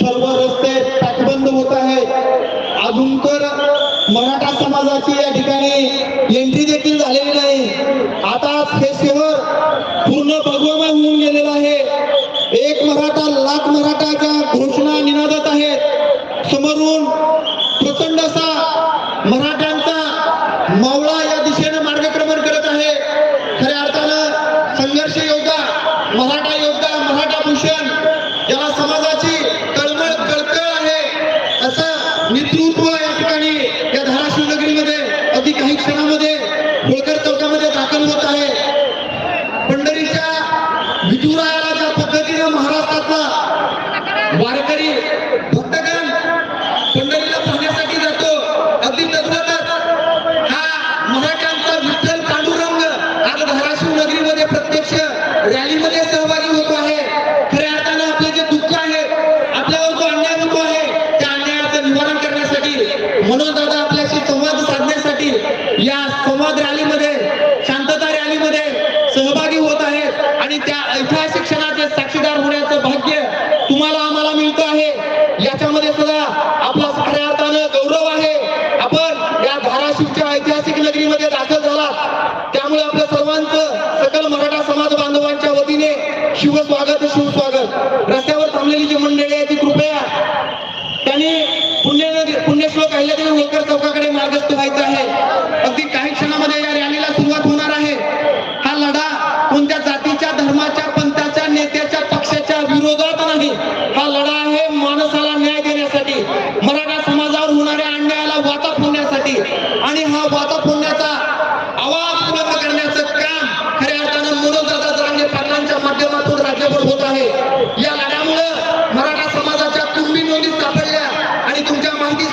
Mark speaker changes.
Speaker 1: सर्व रस्ते टाकबंद होत आहे. अजून तर मराठा समाजाची या ठिकाणी एंट्री देखील झालेली नाही. आता हे शहर पूर्ण भगवमय होऊन गेलेलं आहे. एक मराठा लाख मराठाच्या घोषणा निनादत आहेत. समोरून प्रचंड असा मराठ्यांचा मावळा या दिशेने मार्गक्रमण करत आहे खऱ्या अर्थानं संघर्ष योद्धा मराठा योद्धा मराठा भूषण ज्याला समाजाची तळमळ कळकळ आहे असं नेतृत्व या ठिकाणी या धाराशिव नगरीमध्ये अगदी काही क्षणामध्ये होळकर दाखल होत आहे. पंढरीच्या विठुरायाला ज्या पद्धतीनं महाराष्ट्रातला वारकरी भक्तगण पंढरीला पाहण्यासाठी जातो. अगदी तद्वतच हा मराठ्यांचा विठ्ठल पांडुरंग आज धाराशिव नगरीमध्ये प्रत्यक्ष रॅलीमध्ये सहभागी होतो आहे. खऱ्या अर्थानं आपले जे दुःख आहे आपल्यावर जो अन्याय होतो आहे त्या अन्यायाचं निवारण करण्यासाठी मनोज दादा आपल्याशी संवाद साधण्यासाठी या संवाद रॅलीमध्ये शांतता रॅलीमध्ये सहभागी होत आहेत त्यांच्या शिक्षणाचे साक्षीदार होण्याचं भाग्य तुम्हाला आम्हाला मिळतं आहे. याच्यामध्ये सुद्धा आपला खऱ्या अर्थानं गौरव आहे. आपण या धाराशिवच्या ऐतिहासिक नगरीमध्ये दाखल झाला त्यामुळे आपल्या सर्वांचं सकल मराठा समाज बांधवांच्या वतीने शिवस्वागत शिवस्वागत रस्त्यावर थांबलेली जी मंडळी आहे ती कृपया त्यांनी पुण्य पुण्यश्लोक अहिल्यादेवी होळकर चौकाकडे मार्गस्थ व्हायचं आहे. अगदी आणि हा वाता पुण्याचा आवाज पूर्ण करण्याचं काम खऱ्या अर्थानं मनोजदादा जरांगे पाटलांच्या माध्यमातून राज्यभर होत आहे. या लढ्यामुळं मराठा समाजाच्या तुम्ही नोंदी सापडल्या आणि तुमच्या माहितीच